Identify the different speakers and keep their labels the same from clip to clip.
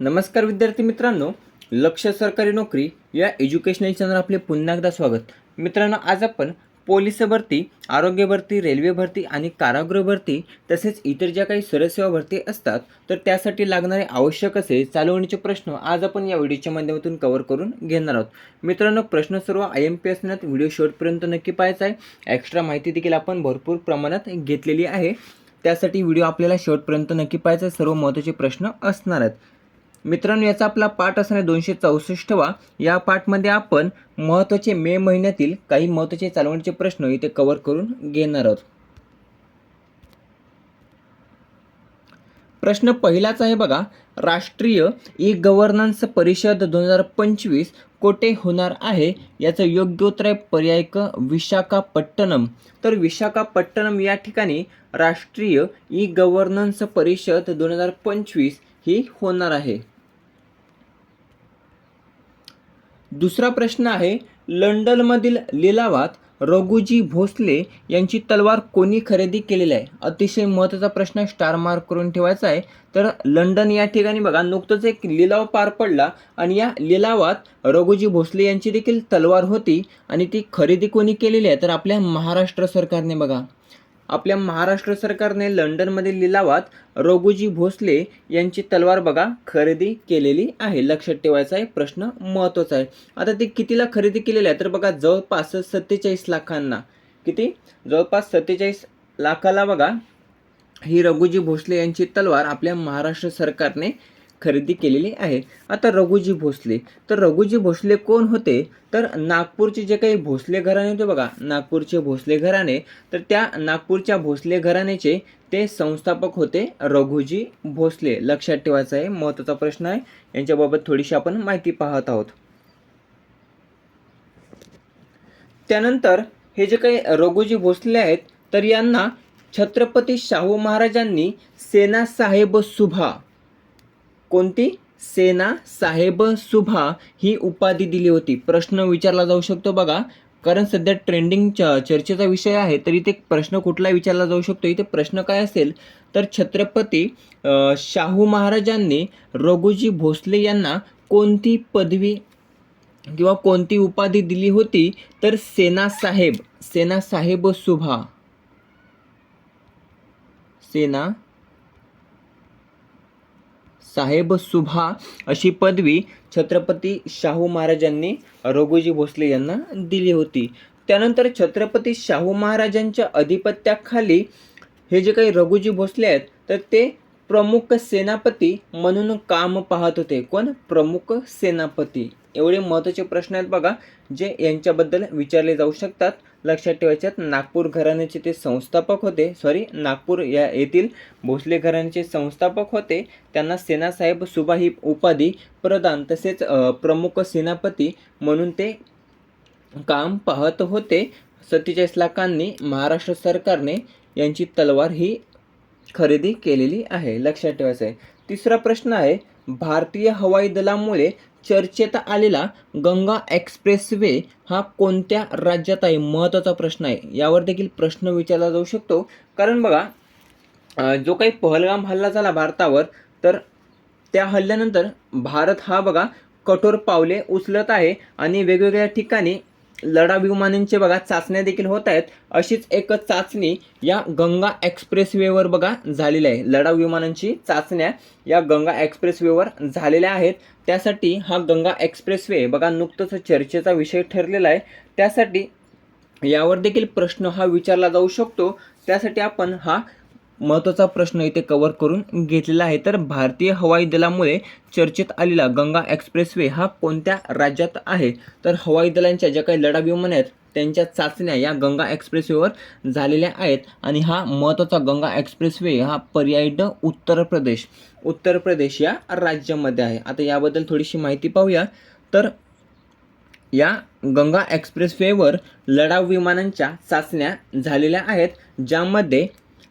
Speaker 1: नमस्कार विद्यार्थी मित्रांनो लक्ष सरकारी नोकरी या एज्युकेशनल चॅनल आपले पुन्हा एकदा स्वागत. मित्रांनो आज आपण पोलीस भरती आरोग्य भरती रेल्वे भरती आणि कारागृह भरती तसेच इतर ज्या काही सरसेवा भरती असतात तर त्यासाठी लागणारे आवश्यक असे चालवणीचे प्रश्न आज आपण या व्हिडिओच्या माध्यमातून कव्हर करून घेणार आहोत. मित्रांनो प्रश्न सर्व आय एम पी असण्यात व्हिडिओ शेवटपर्यंत नक्की पाहायचा आहे. एक्स्ट्रा माहिती देखील आपण भरपूर प्रमाणात घेतलेली आहे. त्यासाठी व्हिडिओ आपल्याला शेवटपर्यंत नक्की पाहायचा आहे. सर्व महत्त्वाचे प्रश्न असणार आहेत. मित्रांनो याचा आपला पाठ असणार दोनशे चौसष्टवा या पाठमध्ये आपण महत्त्वाचे मे महिन्यातील काही महत्त्वाचे चालवणीचे प्रश्न इथे कव्हर करून घेणार आहोत. प्रश्न पहिलाच आहे बघा राष्ट्रीय ई गव्हर्नन्स परिषद दोन हजार पंचवीस कोठे होणार आहे? याचं योग्य उत्तर आहे पर्याय क विशाखापट्टणम. तर विशाखापट्टणम या ठिकाणी राष्ट्रीय ई गव्हर्नन्स परिषद दोन हजार पंचवीस ही होणार आहे. दुसरा प्रश्न आहे लंडनमधील लिलावात रघुजी भोसले यांची तलवार कोणी खरेदी केलेली आहे? अतिशय महत्त्वाचा प्रश्न स्टार मार्क करून ठेवायचा आहे. तर लंडन या ठिकाणी बघा नुकतंच एक लिलाव पार पडला आणि या लिलावात रघुजी भोसले यांची देखील तलवार होती आणि ती खरेदी कोणी केलेली आहे? तर आपल्या महाराष्ट्र सरकारने बघा. आपल्या महाराष्ट्र सरकारने लंडनमधील लिलावात रघुजी भोसले यांची तलवार बघा खरेदी केलेली आहे. लक्षात ठेवायचा आहे प्रश्न महत्त्वाचा आहे. आता ते कितीला खरेदी केलेली आहे तर बघा जवळपास सत्तेचाळीस लाखांना. किती? जवळपास सत्तेचाळीस लाखाला बघा ही रघुजी भोसले यांची तलवार आपल्या महाराष्ट्र सरकारने खरेदी केलेली आहे. आता रघुजी भोसले. तर रघुजी भोसले कोण होते? तर नागपूरचे जे काही भोसले घराणे होते बघा नागपूरचे भोसले घराणे तर त्या नागपूरच्या भोसले घराण्याचे ते संस्थापक होते रघुजी भोसले. लक्षात ठेवायचं आहे महत्त्वाचा प्रश्न आहे. यांच्याबाबत थोडीशी आपण माहिती पाहत आहोत. त्यानंतर हे जे काही रघुजी भोसले आहेत तर यांना छत्रपती शाहू महाराजांनी सेना साहेब सुभा कोणती? सेना साहेब सुभा ही उपाधी दिली होती. प्रश्न विचारला जाऊ शकतो बघा. कारण सध्या ट्रेंडिंग चर्चेचा विषय आहे तर इथे प्रश्न कुठला विचारला जाऊ शकतो? इथे प्रश्न काय असेल? तर छत्रपती शाहू महाराजांनी रघुजी भोसले यांना कोणती पदवी किंवा कोणती उपाधी दिली होती? तर सेना साहेब सेना साहेब सुभा. सेना साहेब सुभा अशी पदवी छत्रपती शाहू महाराजांनी रघुजी भोसले यांना दिली होती. त्यानंतर छत्रपती शाहू महाराजांच्या अधिपत्याखाली हे जे काही रघुजी भोसले आहेत तर ते प्रमुख सेनापती म्हणून काम पाहत होते. कोण? प्रमुख सेनापती. एवढे महत्त्वाचे प्रश्न आहेत बघा जे यांच्याबद्दल विचारले जाऊ शकतात. लक्षात ठेवायच्यात. नागपूर घराण्याचे ते संस्थापक होते. सॉरी नागपूर या येथील भोसले घराण्याचे संस्थापक होते. त्यांना सेनासाहेब सुभा ही उपाधी प्रदान तसेच प्रमुख सेनापती म्हणून ते काम पाहत होते. सत्तेचाळीस लाखांनी महाराष्ट्र सरकारने यांची तलवार ही खरेदी केलेली आहे. लक्षात ठेवायचं आहे तिसरा प्रश्न आहे भारतीय हवाई दलामुळे चर्चेत आलेला गंगा एक्सप्रेसवे हा कोणत्या राज्यात आहे? महत्त्वाचा प्रश्न आहे. यावर देखील प्रश्न विचारला जाऊ शकतो. कारण बघा जो काही पहलगाम हल्ला झाला भारतावर तर त्या हल्ल्यानंतर भारत हा बघा कठोर पावले उचलत आहे आणि वेगवेगळ्या ठिकाणी लढाऊ विमानांचे बघा चाचण्या देखील होत आहेत. अशीच एक चाचणी या गंगा एक्सप्रेसवेवर बघा झालेली आहे. लढाऊ विमानांची चाचण्या या गंगा एक्सप्रेसवेवर झालेल्या आहेत. त्यासाठी हा गंगा एक्सप्रेसवे बघा नुकतंच चर्चेचा विषय ठरलेला आहे. त्यासाठी यावर देखील प्रश्न हा विचारला जाऊ शकतो. त्यासाठी आपण हा महत्त्वाचा प्रश्न इथे कव्हर करून घेतलेला आहे. तर भारतीय हवाई दलामुळे चर्चेत आलेला गंगा एक्सप्रेसवे हा कोणत्या राज्यात आहे? तर हवाई दलांच्या ज्या काही लढा विमान आहेत त्यांच्या चाचण्या या गंगा एक्सप्रेसवेवर झालेल्या आहेत. आणि हा महत्त्वाचा गंगा एक्सप्रेसवे हा पर्याय ड उत्तर प्रदेश. उत्तर प्रदेश या राज्यामध्ये आहे. आता याबद्दल थोडीशी माहिती पाहूया. तर या गंगा एक्सप्रेसवेवर लढाऊ विमानांच्या चाचण्या झालेल्या आहेत ज्यामध्ये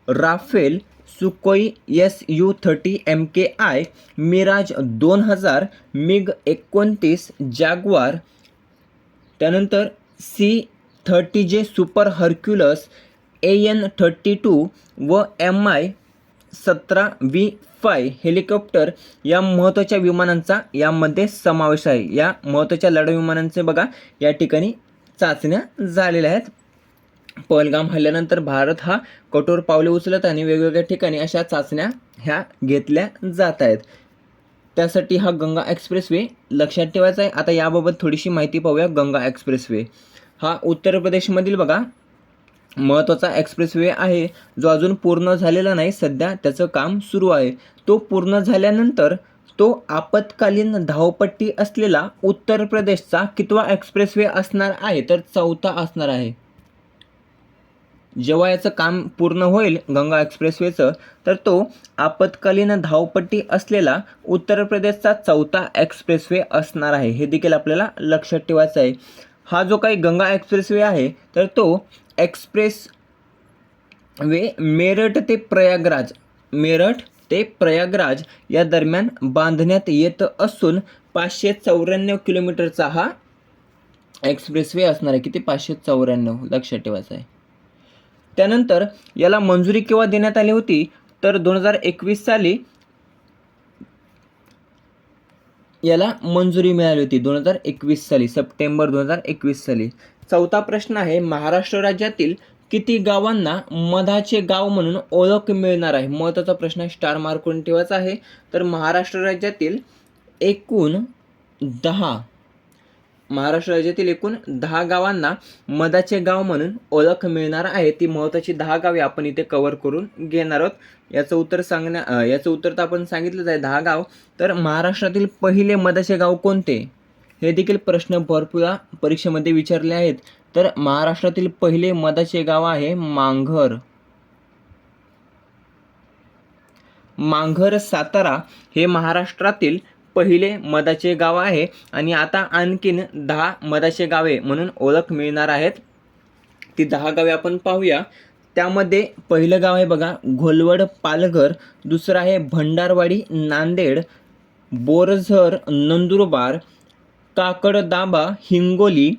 Speaker 1: Rafale Sukhoi S U thirty M K I Mirage दोन हजार मिग एकोणतीस जागवार त्यानंतर C thirty J super Hercules A N thirty two व एम आय सतरा व्ही फाय हेलिकॉप्टर या महत्त्वाच्या विमानांचा यामध्ये समावेश आहे. या महत्त्वाच्या लढाऊ विमानांचे बघा या ठिकाणी चाचण्या झालेल्या आहेत. पहलगाम हल्ल्यानंतर भारत हा कठोर पावले उचलत आणि वेगवेगळ्या ठिकाणी अशा चाचण्या ह्या घेतल्या जात आहेत. त्यासाठी हा गंगा एक्सप्रेसवे लक्षात ठेवायचा आहे. आता याबाबत थोडीशी माहिती पाहूया गंगा एक्सप्रेसवे. हा उत्तर प्रदेशमधील बघा महत्त्वाचा एक्सप्रेसवे आहे. जो अजून पूर्ण झालेला नाही सध्या त्याचं काम सुरू आहे. तो पूर्ण झाल्यानंतर तो आपत्कालीन धावपट्टी असलेला उत्तर प्रदेशचा कितवा एक्सप्रेसवे असणार आहे? तर चौथा असणार आहे. जेव्हा याचं काम पूर्ण होईल गंगा एक्सप्रेसवेचं तर तो आपत्कालीन धावपट्टी असलेला उत्तर प्रदेशचा चौथा एक्सप्रेसवे असणार आहे. हे देखील आपल्याला लक्षात ठेवायचं आहे. हा जो काही गंगा एक्सप्रेसवे आहे तर तो एक्सप्रेस वे मेरठ ते प्रयागराज मेरठ ते प्रयागराज या दरम्यान बांधण्यात येत असून पाचशे चौऱ्याण्णव किलोमीटरचा हा एक्सप्रेसवे असणार आहे. किती? पाचशे चौऱ्याण्णव. लक्षात ठेवायचं आहे. त्यानंतर याला मंजुरी केव्हा देण्यात आली होती? तर दोन हजार एकवीस साली याला मंजुरी मिळाली होती दोन हजार एकवीस साली सप्टेंबर दोन हजार एकवीस साली. चौथा प्रश्न आहे महाराष्ट्र राज्यातील किती गावांना मधाचे गाव म्हणून ओळख मिळणार आहे? महत्त्वाचा प्रश्न स्टार मार्क करून ठेवायचा आहे? तर महाराष्ट्र राज्यातील एकूण दहा महाराष्ट्र राज्यातील एकूण दहा गावांना मधाचे गाव म्हणून ओळख मिळणार आहे. ती महत्त्वाची दहा गावे आपण इथे कव्हर करून घेणार आहोत. याचं उत्तर सांगण्या याचं उत्तर तर आपण सांगितलंच आहे दहा गाव. तर महाराष्ट्रातील पहिले मधाचे गाव कोणते? हे देखील प्रश्न भरपूर परीक्षेमध्ये विचारले आहेत. तर महाराष्ट्रातील पहिले मधाचे गाव आहे मांघर. मांघर सातारा हे महाराष्ट्रातील पहिले मधाचे गाव आहे आणि आता आणखीन दहा मधाचे गावे म्हणून ओळख मिळणार आहेत. ती दहा गावे आपण पाहूया. त्यामध्ये पहिलं गाव आहे बघा घोलवड पालघर. दुसरं आहे भंडारवाडी नांदेड. बोरझर नंदुरबार. काकडदाबा हिंगोली.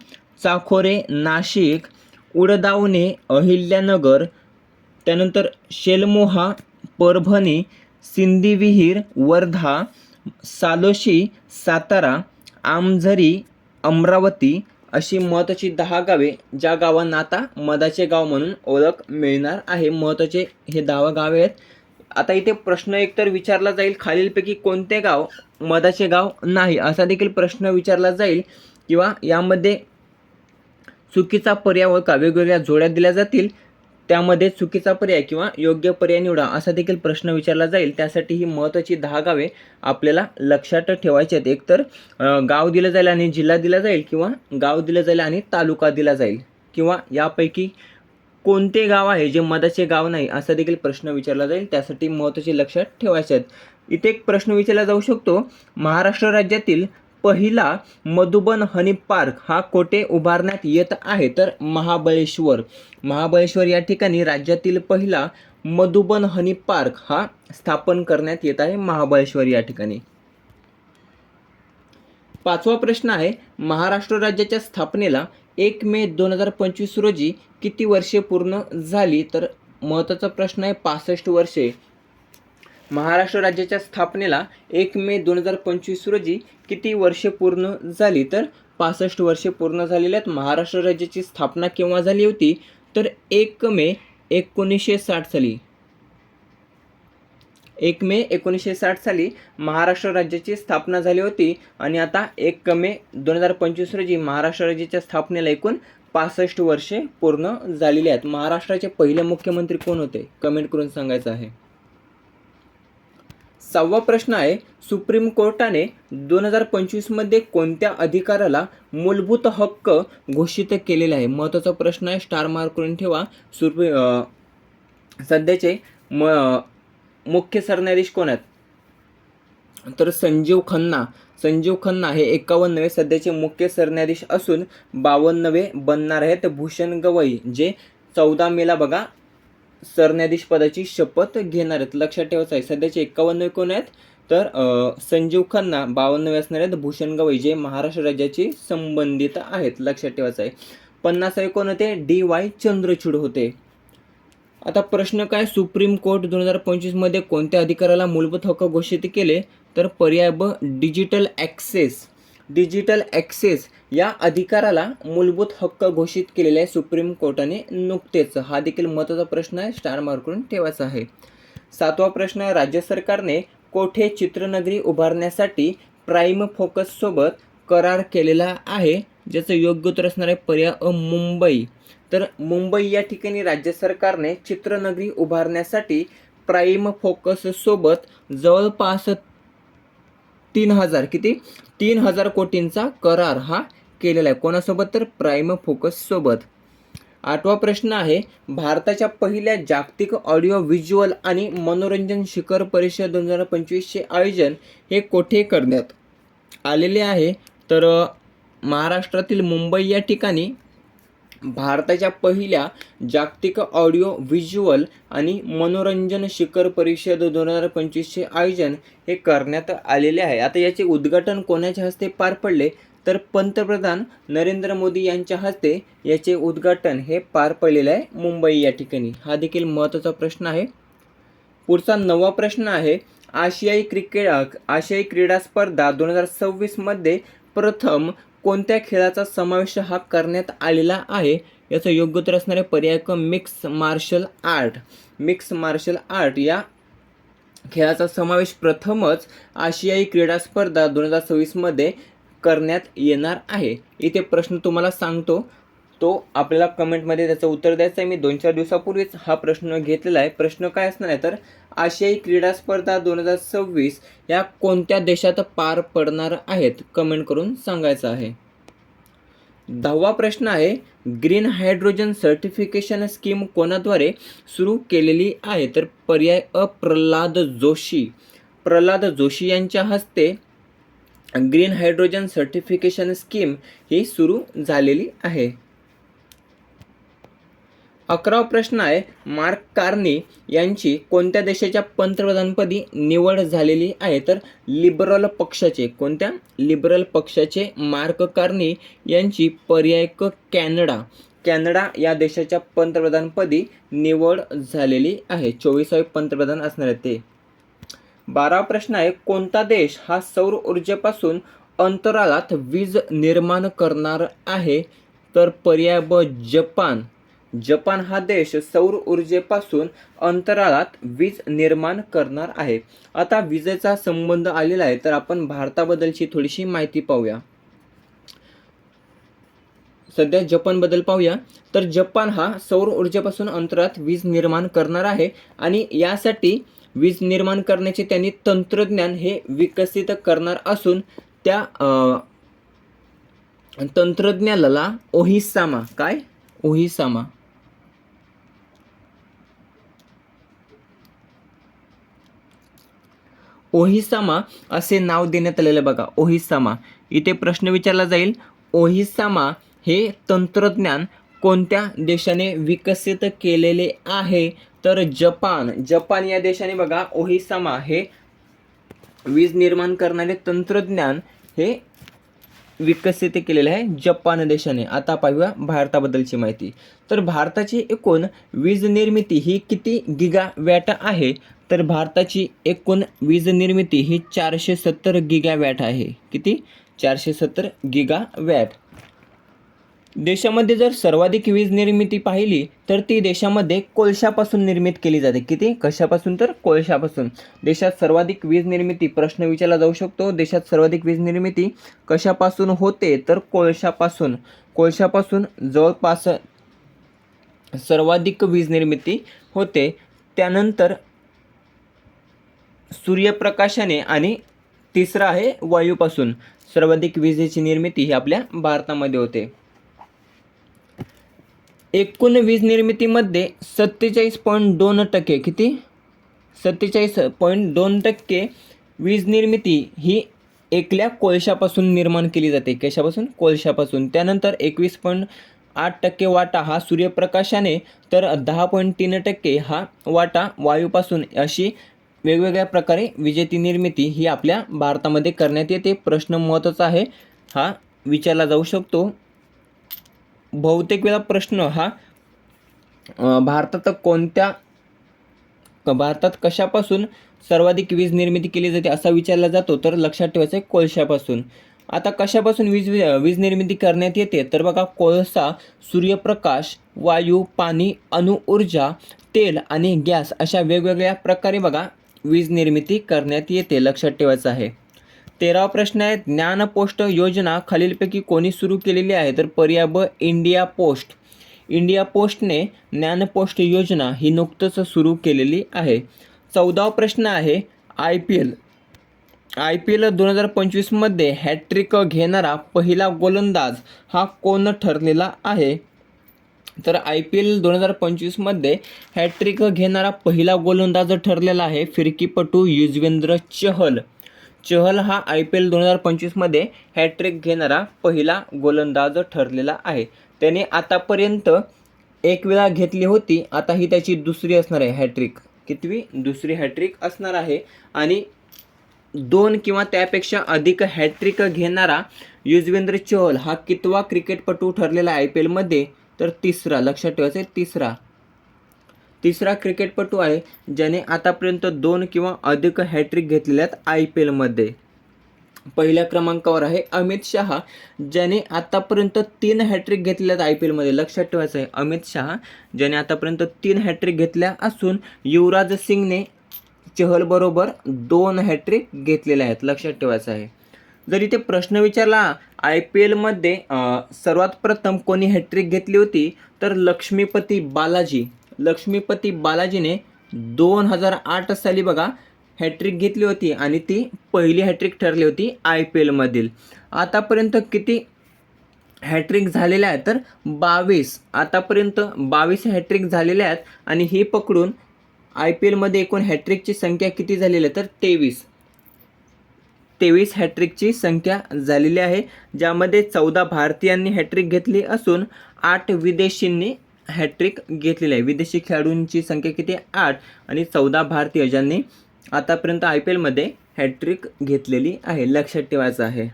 Speaker 1: चाखोरे नाशिक. उडदावणे अहिल्यानगर. त्यानंतर शेलमोहा परभणी सिंधीविहीर वर्धा. सालोशी सातारा आमझरी अमरावती अशी महत्त्वाची दहा गावे ज्या गावांना आता मधाचे गाव म्हणून ओळख मिळणार आहे. महत्त्वाचे हे दहा गावे आहेत. आता इथे प्रश्न एकतर विचारला जाईल खालीलपैकी कोणते गाव मधाचे गाव नाही? असा देखील प्रश्न विचारला जाईल किंवा यामध्ये चुकीचा पर्याय का वेगवेगळ्या जोड्या दिल्या जातील. त्यामध्ये चुकीचा पर्याय किंवा योग्य पर्याय निवडा असा देखील प्रश्न विचारला जाईल. त्यासाठी ही महत्त्वाची दहा गावे आपल्याला लक्षात ठेवायची आहेत. एकतर गाव दिलं जाईल आणि जिल्हा दिला जाईल किंवा गाव दिलं जाईल आणि तालुका दिला जाईल. किंवा यापैकी कोणते गाव आहे जे मधाचे गाव नाही असा देखील प्रश्न विचारला जाईल. त्यासाठी महत्त्वाचे लक्षात ठेवायचे आहेत. इथे एक प्रश्न विचारला जाऊ शकतो. महाराष्ट्र राज्यातील पहिला मधुबन हनी पार्क हा कोठे उभारण्यात येत आहे? तर महाबळेश्वर. महाबळेश्वर या ठिकाणी राज्यातील पहिला मधुबन हनी पार्क हा स्थापन करण्यात येत आहे महाबळेश्वर या ठिकाणी. पाचवा प्रश्न आहे महाराष्ट्र राज्याच्या स्थापनेला एक मे दोन हजार पंचवीस रोजी किती वर्षे पूर्ण झाली? तर महत्त्वाचा प्रश्न आहे पासष्ट वर्षे. महाराष्ट्र राज्याच्या स्थापनेला एक मे दोन हजार पंचवीस रोजी किती वर्षे पूर्ण झाली? तर पासष्ट वर्षे पूर्ण झालेली आहेत. महाराष्ट्र राज्याची स्थापना केव्हा झाली होती? तर एक मे एकोणीसशे साठ साली. एक मे एकोणीसशे साठ साली महाराष्ट्र राज्याची स्थापना झाली होती आणि आता एक मे दोन हजार पंचवीस रोजी महाराष्ट्र राज्याच्या स्थापनेला एकूण पासष्ट वर्षे पूर्ण झालेली आहेत. महाराष्ट्राचे पहिले मुख्यमंत्री कोण होते? कमेंट करून सांगायचं आहे. सहावा प्रश्न आहे सुप्रीम कोर्टाने दोन हजार पंचवीसमध्ये कोणत्या अधिकाराला मूलभूत हक्क घोषित केलेला आहे? महत्त्वाचा प्रश्न आहे स्टार मार्क करून ठेवा. सुप्री सध्याचे म मुख्य सरन्यायाधीश कोण आहेत? तर संजीव खन्ना. संजीव खन्ना हे एकावन्नवे सध्याचे मुख्य सरन्यायाधीश असून बावन्नवे बनणार आहेत भूषण गवई जे चौदा मेला बघा सरन्यायाधीश पदाची शपथ घेणार आहेत. लक्षात ठेवायचं आहे सध्याचे एकावन्न कोण आहेत. तर संजीव खन्ना बावन्नवे असणार आहेत. भूषण गवई जे महाराष्ट्र राज्याची संबंधित आहेत. लक्षात ठेवायचं आहे पन्नासावे कोण होते. डी वाय चंद्रचूड होते. आता प्रश्न काय? सुप्रीम कोर्ट दोन हजार पंचवीसमध्ये कोणत्या अधिकाराला मूलभूत हक्क घोषित केले? तर पर्याय ब डिजिटल ॲक्सेस. डिजिटल ॲक्सेस या अधिकाराला मूलभूत हक्क घोषित केलेले आहे सुप्रीम कोर्टाने नुकतेच हा देखील महत्त्वाचा प्रश्न आहे स्टार मार्क करून ठेवायचा आहे. सातवा प्रश्न आहे राज्य सरकारने कोठे चित्रनगरी उभारण्यासाठी प्राईम फोकससोबत करार केलेला आहे ज्याचं योग्य उत्तर असणार आहे पर्याय अ मुंबई. तर मुंबई या ठिकाणी राज्य सरकारने चित्रनगरी उभारण्यासाठी प्राईम फोकससोबत जवळपास तीन हजार किती? तीन हजार कोटींचा करार हा केलेला आहे. कोणासोबत तर प्राईम फोकससोबत आठवा प्रश्न आहे भारताच्या पहिल्या जागतिक ऑडिओ व्हिज्युअल आणि मनोरंजन शिखर परिषद दोन हजार पंचवीसचे आयोजन हे कोठे करण्यात आलेले आहे? तर महाराष्ट्रातील मुंबई या ठिकाणी भारताच्या पहिल्या जागतिक ऑडिओ व्हिज्युअल आणि मनोरंजन शिखर परिषद दोन हजार पंचवीसचे आयोजन हे करण्यात आलेले आहे. आता याचे उद्घाटन कोणाच्या हस्ते पार पडले? तर पंतप्रधान नरेंद्र मोदी यांच्या हस्ते याचे उद्घाटन हे पार पडलेलं आहे मुंबई या ठिकाणी. हा देखील महत्त्वाचा प्रश्न आहे. पुढचा नवा प्रश्न आहे आशियाई क्रिकेट आशियाई क्रीडा स्पर्धा दोन हजार सव्वीसमध्ये प्रथम कोणत्या खेळाचा समावेश हा करण्यात आलेला आहे? याचं योग्य तर असणारे पर्याय क mix martial art mix martial art या खेळाचा समावेश प्रथमच आशियाई क्रीडा स्पर्धा दोन हजार सव्वीसमध्ये करण्यात येणार आहे. इथे प्रश्न तुम्हाला सांगतो. तो आपल्याला कमेंटमध्ये त्याचं उत्तर द्यायचं आहे. मी दोन चार दिवसापूर्वीच हा प्रश्न घेतलेला आहे. प्रश्न काय असणार आहे तर आशियाई क्रीडा स्पर्धा दोन हजार सव्वीस या कोणत्या देशात पार पडणार आहेत? कमेंट करून सांगायचं आहे. दहावा प्रश्न आहे ग्रीन हायड्रोजन सर्टिफिकेशन स्कीम कोणाद्वारे सुरू केलेली आहे? तर पर्याय अ प्रल्हाद जोशी. प्रल्हाद जोशी यांच्या हस्ते ग्रीन हायड्रोजन सर्टिफिकेशन स्कीम ही सुरू झालेली आहे. अकरावा प्रश्न आहे मार्क कार्नी यांची कोणत्या देशाच्या पंतप्रधानपदी निवड झालेली आहे? तर लिबरल पक्षाचे कोणत्या? लिबरल पक्षाचे मार्क कार्नी यांची पर्याय क कॅनडा. कॅनडा या देशाच्या पंतप्रधानपदी निवड झालेली आहे. चोवीसावे पंतप्रधान असणार आहे ते. बारावा प्रश्न आहे कोणता देश हा सौर ऊर्जेपासून अंतराळात वीज निर्माण करणार आहे? तर पर्याय ब जपान. जपान हा देश सौर ऊर्जेपासून अंतराळात वीज निर्माण करणार आहे. आता विजेचा संबंध आलेला आहे तर आपण भारताबद्दलची थोडीशी माहिती पाहूया. सध्या जपानबद्दल पाहूया. तर जपान हा सौर ऊर्जेपासून अंतराळात वीज निर्माण करणार आहे आणि यासाठी वीज निर्माण करण्याचे त्यांनी तंत्रज्ञान हे विकसित करणार असून त्या तंत्रज्ञानाला ओहिसामा काय? ओहिसामा. ओहिसामा असे नाव देण्यात आलेलं बघा ओहिसामा. इथे प्रश्न विचारला जाईल ओहिसामा हे तंत्रज्ञान कोणत्या देशाने विकसित केलेले आहे? तर जपान जपान या देशाने बघा ओहिसामा हे वीज निर्माण करणारे तंत्रज्ञान हे विकसित केलेले आहे जपान देशाने. आता पाहूया भारताबद्दलची माहिती. तर भारताची एकूण वीज निर्मिती ही किती गिगा वॅट आहे? तर भारताची एकूण वीज निर्मिती ही चारशे सत्तर गिगा वॅट आहे. किती? चारशे सत्तर गिगा वॅट देशामध्ये जर सर्वाधिक वीज निर्मिती पाहिली तर ती देशामध्ये कोळशापासून निर्मित केली जाते. किती? कशापासून तर? कोळशापासून. देशात सर्वाधिक वीज निर्मिती प्रश्न विचारला जाऊ शकतो. देशात सर्वाधिक वीज निर्मिती कशापासून होते? तर कोळशापासून. कोळशापासून जवळपास सर्वाधिक वीज निर्मिती होते. त्यानंतर सूर्यप्रकाशाने आणि तिसरं आहे वायूपासून. सर्वाधिक विजेची निर्मिती ही आपल्या भारतामध्ये होते. एकूण वीज निर्मितीमध्ये सत्तेचाळीस पॉईंट दोन टक्के किती? सत्तेचाळीस पॉईंट दोन टक्के वीज निर्मिती ही एकल्या कोळशापासून निर्माण केली जाते. कशापासून? कोळशापासून. त्यानंतर एकवीस पॉईंट आठ टक्के वाटा हा सूर्यप्रकाशाने तर दहा पॉईंट तीन टक्के हा वाटा वायूपासून. अशी वेगवेगळ्या प्रकारे विजेती निर्मिती ही आपल्या भारतामध्ये करण्यात येते. प्रश्न महत्त्वाचा आहे. हा विचारला जाऊ शकतो. बहुतेक वेळा प्रश्न हा भारतात कोणत्या भारतात कशापासून सर्वाधिक वीज निर्मिती केली जाते असा विचारला जातो तर लक्षात ठेवायचं आहे कोळशापासून. आता कशापासून वीज वीज निर्मिती करण्यात येते? तर बघा कोळसा सूर्यप्रकाश वायू पाणी अणुऊर्जा तेल आणि गॅस अशा वेगवेगळ्या प्रकारे बघा वीज निर्मिती करण्यात येते लक्षात ठेवायचं आहे. तेरावा प्रश्न आहे ज्ञान पोस्ट योजना खालीलपैकी कोणी सुरू केलेली आहे? तर पर्याय ब इंडिया पोस्ट. इंडिया पोस्टने ज्ञान पोस्ट योजना ही नुकतंच सुरू केलेली आहे. चौदावा प्रश्न आहे I P L. I P L दोन हजार पंचवीसमध्ये हॅट्रिक घेणारा पहिला गोलंदाज हा कोण ठरलेला आहे? तर आय पी एल दोन हजार पंचवीसमध्ये हॅट्रिक घेणारा पहिला गोलंदाज ठरलेला आहे फिरकीपटू युजवेंद्र चहल. चहल हा आय पी एल दोन हजार पंचवीसमध्ये हॅट्रिक घेणारा पहिला गोलंदाज ठरलेला आहे. त्याने आतापर्यंत एक वेळा घेतली होती आता ही त्याची दुसरी असणार आहे हॅट्रिक कितवी? दुसरी हॅट्रिक असणार आहे. आणि दोन किंवा त्यापेक्षा अधिक हॅट्रिक घेणारा युजवेंद्र चहल हा कितवा क्रिकेटपटू ठरलेला आय पी एलमध्ये तर तिसरा. लक्षात ठेवायचं आहे तिसरा. तिसरा क्रिकेटपटू आहे ज्याने आतापर्यंत दोन किंवा अधिक हॅट्रिक घेतलेल्या आहेत आय पी एलमध्ये पहिल्या क्रमांकावर आहे अमित शहा ज्याने आतापर्यंत तीन हॅट्रिक घेतल्या आहेत आय पी एलमध्ये लक्षात ठेवायचं आहे अमित शहा ज्याने आतापर्यंत तीन हॅट्रिक घेतल्या असून युवराज सिंगने चहलबरोबर दोन हॅट्रिक घेतलेल्या आहेत. लक्षात ठेवायचं आहे जर इथे प्रश्न विचारला आय पी एलमध्ये सर्वात प्रथम कोणी हॅट्रिक घेतली होती? तर लक्ष्मीपती बालाजी. लक्ष्मीपती बालाजीने दोन हजार आठ साली बघा हॅट्रिक घेतली होती आणि ती पहिली हॅट्रिक ठरली होती आय पी एलमधील आतापर्यंत किती हॅट्रिक झालेल्या आहेत तर बावीस. आतापर्यंत बावीस हॅट्रिक झालेल्या आहेत आणि ही पकडून आय पी एलमध्ये एकूण हॅट्रिकची संख्या किती झालेली आहे तर तेवीस. तेवीस हॅट्रिकची संख्या झालेली आहे ज्यामध्ये चौदा भारतीयांनी हॅट्रिक घेतली असून आठ विदेशींनी हॅट्रिक घेतलेली आहे. विदेशी खेळाडूंची संख्या किती आठ. आणि चौदा भारतीय ज्यांनी आतापर्यंत आय पी एलमध्ये हॅट्रिक घेतलेली आहे. लक्षात ठेवायचं आहे.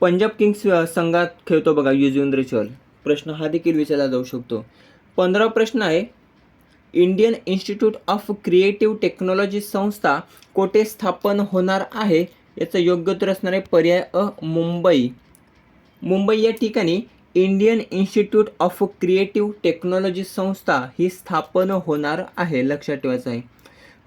Speaker 1: पंजाब किंग्स संघात खेळतो बघा युजवेंद्र चहल प्रश्न हा देखील विचारला जाऊ शकतो. पंधरा प्रश्न आहे. Indian institute of creative technology संस्था कोठे स्थापन होणार आहे? याचं योग्य उत्तर असणार आहे पर्याय अ मुंबई. मुंबई या ठिकाणी Indian institute of creative technology संस्था ही स्थापन होणार आहे लक्षात ठेवायचं आहे.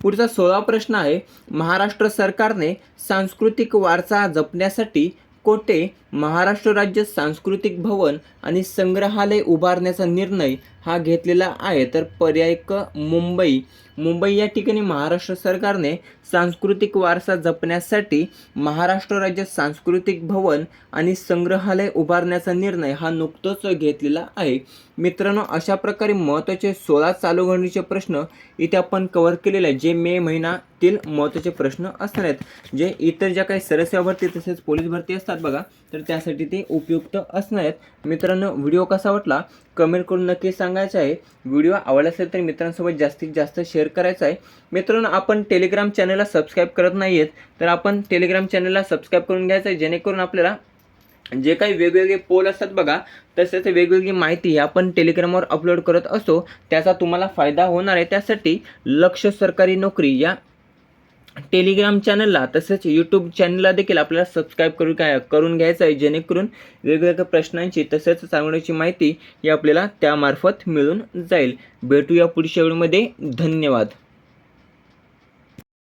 Speaker 1: पुढचा सोळा प्रश्न आहे महाराष्ट्र सरकारने सांस्कृतिक वारसा जपण्यासाठी कोठे महाराष्ट्र राज्य सांस्कृतिक भवन आणि संग्रहालय उभारण्याचा निर्णय हा घेतलेला आहे. तर पर्याय क मुंबई. मुंबई या ठिकाणी महाराष्ट्र सरकारने सांस्कृतिक वारसा जपण्यासाठी महाराष्ट्र राज्य सांस्कृतिक भवन आणि संग्रहालय उभारण्याचा निर्णय हा नुकतोच घेतलेला आहे. मित्रांनो अशा प्रकारे महत्त्वाचे सोळा चालू घडणीचे प्रश्न इथे आपण कव्हर केलेले आहे जे मे महिन्यातील महत्त्वाचे प्रश्न असणार आहेत. जे इतर ज्या काही सदस्या भरती तसेच पोलीस भरती असतात बघा तर त्यासाठी ते उपयुक्त असणार. आहेत मित्रांनो व्हिडिओ कसा वाटला? कमेंट करून नक्की सांगायचं आहे. व्हिडिओ आवडला असेल तर मित्रांसोबत जास्तीत जास्त शेअर करायचा आहे. मित्रांनो आपण टेलिग्राम चॅनलला सबस्क्राईब करत नाही आहेत तर आपण टेलिग्राम चॅनलला सबस्क्राईब करून घ्यायचं आहे जेणेकरून आपल्याला जे काही वेगवेगळे पोल असतात बघा तसेच वेगवेगळी माहिती आपण टेलिग्रामवर अपलोड करत असतो. त्याचा तुम्हाला फायदा होणार आहे. त्यासाठी लक्ष सरकारी नोकरी या टेलिग्राम चॅनलला तसेच यूट्यूब चॅनलला देखील आपल्याला सबस्क्राईब करून काय करून घ्यायचं आहे. जेणेकरून वेगवेगळ्या प्रश्नांची तसेच सांगण्याची माहिती ही आपल्याला त्यामार्फत मिळून जाईल. भेटूया पुढच्या वेळेमध्ये धन्यवाद.